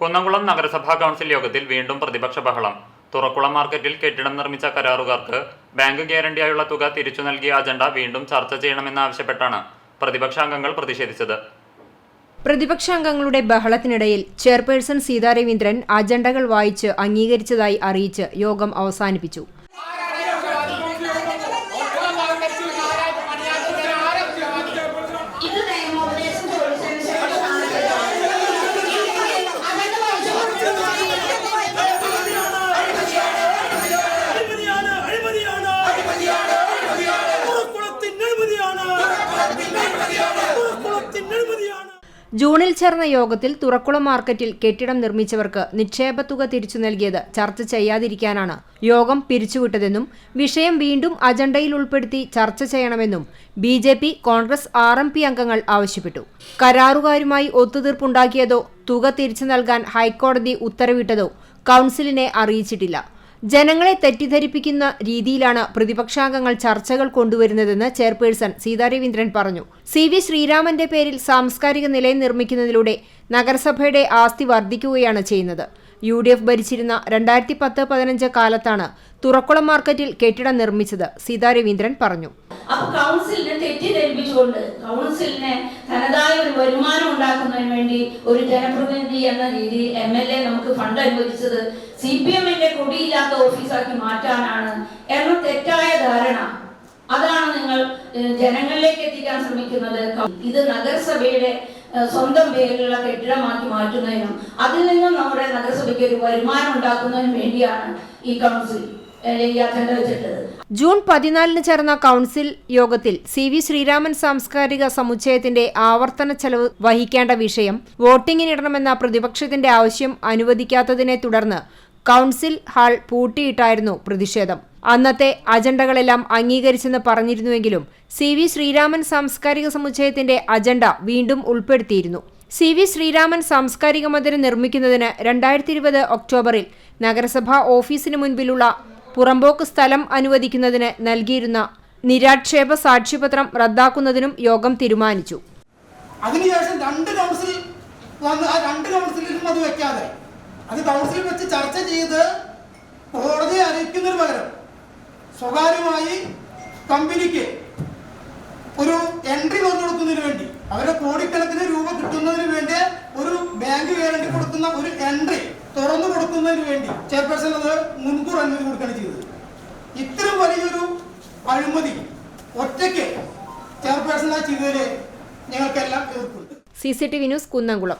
കുന്നംകുളം നഗരസഭാ കൗൺസിൽ യോഗത്തിൽ വീണ്ടും പ്രതിപക്ഷ ബഹളം. തുറക്കുളം മാർക്കറ്റിൽ കെട്ടിടം നിർമ്മിച്ച കരാറുകാർക്ക് ബാങ്ക് ഗ്യാരണ്ടിയായുള്ള തുക തിരിച്ചു നൽകിയ അജണ്ട വീണ്ടും ചർച്ച ചെയ്യണമെന്നാവശ്യപ്പെട്ടാണ് പ്രതിപക്ഷാംഗങ്ങൾ പ്രതിഷേധിച്ചത്. പ്രതിപക്ഷാംഗങ്ങളുടെ ബഹളത്തിനിടയിൽ ചെയർപേഴ്സൺ സീതാരവീന്ദ്രൻ അജണ്ടകൾ വായിച്ച് അംഗീകരിച്ചതായി അറിയിച്ച് യോഗം അവസാനിപ്പിച്ചു. ജൂണിൽ ചേർന്ന യോഗത്തിൽ തുറക്കുളം മാർക്കറ്റിൽ കെട്ടിടം നിർമ്മിച്ചവർക്ക് നിക്ഷേപത്തുക തിരിച്ചു നൽകിയത് ചർച്ച ചെയ്യാതിരിക്കാനാണ്. യോഗം പിരിച്ചുവിട്ടതെന്നും വിഷയം വീണ്ടും അജണ്ടയിൽ ഉൾപ്പെടുത്തി ചർച്ച ചെയ്യണമെന്നും B J P Congress R M P അംഗങ്ങൾ ആവശ്യപ്പെട്ടു. കരാറുകാരുമായി ഒത്തുതീർപ്പുണ്ടാക്കിയതോ തുക തിരിച്ചു നൽകാൻ ഹൈക്കോടതി ഉത്തരവിട്ടതോ കൗൺസിലിനെ അറിയിച്ചിട്ടില്ല. ജനങ്ങളെ തെറ്റിദ്ധരിപ്പിക്കുന്ന രീതിയിലാണ് പ്രതിപക്ഷാംഗങ്ങൾ ചർച്ചകൾ കൊണ്ടുവരുന്നതെന്ന് ചെയർപേഴ്സൺ സീതാരവീന്ദ്രൻ പറഞ്ഞു. സി വി ശ്രീരാമന്റെ പേരിൽ സാംസ്കാരിക നിലയം നിർമ്മിക്കുന്നതിലൂടെ നഗരസഭയുടെ ആസ്തി വർദ്ധിക്കുകയാണ് ചെയ്യുന്നത്. യു ഡി എഫ് ഭരിച്ചിരുന്ന രണ്ടായിരത്തി പത്ത് പതിനഞ്ച് കാലത്താണ് തുറക്കുളം മാർക്കറ്റിൽ കെട്ടിടം നിർമ്മിച്ചത്. സീതാ രവീന്ദ്രൻ പറഞ്ഞു. അപ്പൊ കൗൺസിലിനെ തെറ്റിദ്ധരിപ്പിച്ചുകൊണ്ട് കൗൺസിലിനെ തനതായ ഒരു വരുമാനം ഉണ്ടാക്കുന്നതിന് വേണ്ടി ഒരു ജനപ്രതിനിധി എന്ന രീതിയിൽ എം എൽ എ നമുക്ക് ഫണ്ട് അനുവദിച്ചത് സി പി എമ്മിന്റെ കൊടിയില്ലാത്ത ഓഫീസാക്കി മാറ്റാനാണ് എന്ന തെറ്റായ ധാരണ. അതാണ് നിങ്ങൾ ജനങ്ങളിലേക്ക് എത്തിക്കാൻ ശ്രമിക്കുന്നത്. ഇത് നഗരസഭയുടെ സ്വന്തം പേരിലുള്ള കെട്ടിടമാക്കി മാറ്റുന്നതിനും അതിൽ നിന്നും നമ്മുടെ നഗരസഭയ്ക്ക് ഒരു വരുമാനം ഉണ്ടാക്കുന്നതിനും വേണ്ടിയാണ് ഈ കൗൺസിൽ ജൂൺ പതിനാലിന് ചേർന്ന കൗൺസിൽ യോഗത്തിൽ സി വി ശ്രീരാമൻ സാംസ്കാരിക സമുച്ചയത്തിന്റെ ആവർത്തന ചെലവ് വഹിക്കേണ്ട വിഷയം വോട്ടിങ്ങിനിടണമെന്ന പ്രതിപക്ഷത്തിന്റെ ആവശ്യം അനുവദിക്കാത്തതിനെ തുടർന്ന് കൗൺസിൽ ഹാൾ പൂട്ടിയിട്ടായിരുന്നു പ്രതിഷേധം. അന്നത്തെ അജണ്ടകളെല്ലാം അംഗീകരിച്ചെന്ന് പറഞ്ഞിരുന്നുവെങ്കിലും സി വി ശ്രീരാമൻ സാംസ്കാരിക സമുച്ചയത്തിന്റെ അജണ്ട വീണ്ടും ഉൾപ്പെടുത്തിയിരുന്നു. സി വി ശ്രീരാമൻ സാംസ്കാരിക മന്ദിരം നിർമ്മിക്കുന്നതിന് രണ്ടായിരത്തി ഇരുപത് ഒക്ടോബറിൽ നഗരസഭാ ഓഫീസിന് മുൻപിലുള്ള പുറമ്പോക്ക് സ്ഥലം അനുവദിക്കുന്നതിന് നൽകിയിരുന്ന നിരാക്ഷേപ സാക്ഷ്യപത്രം റദ്ദാക്കുന്നതിനും യോഗം തീരുമാനിച്ചു. അതിനുശേഷം രണ്ട് കൗൺസിൽ വന്ന് ആ രണ്ട് കൗൺസിലിലും അത് വെക്കാതെ. അത് കൗൺസിൽ വെച്ച് ചർച്ച ചെയ്ത് കോടതിയെ അറിയിക്കുന്നതിന് പകരം സ്വകാര്യമായി കമ്പനിക്ക് ഒരു എൻട്രി വന്നു കൊടുക്കുന്നതിന് വേണ്ടി അവരെ കോടിക്കണക്കിന് രൂപ കിട്ടുന്നതിന് വേണ്ടി ഒരു ബാങ്ക് ഗ്യാരണ്ടി കൊടുക്കുന്ന ഒരു എൻട്രി തുറന്നു കൊടുക്കുന്നതിന് വേണ്ടി ചെയർപേഴ്സൺ അത് മുൻകൂർ അനുമതി കൊടുക്കുകയാണ് ചെയ്തത്. ഇത്രയും വലിയൊരു അഴിമതി ഒറ്റയ്ക്ക് ചെയർപേഴ്സൺ ആ ചെയ്തതിൽ ഞങ്ങൾക്കെല്ലാം എതിർപ്പുണ്ട്. C C T V news Kunnamkulam.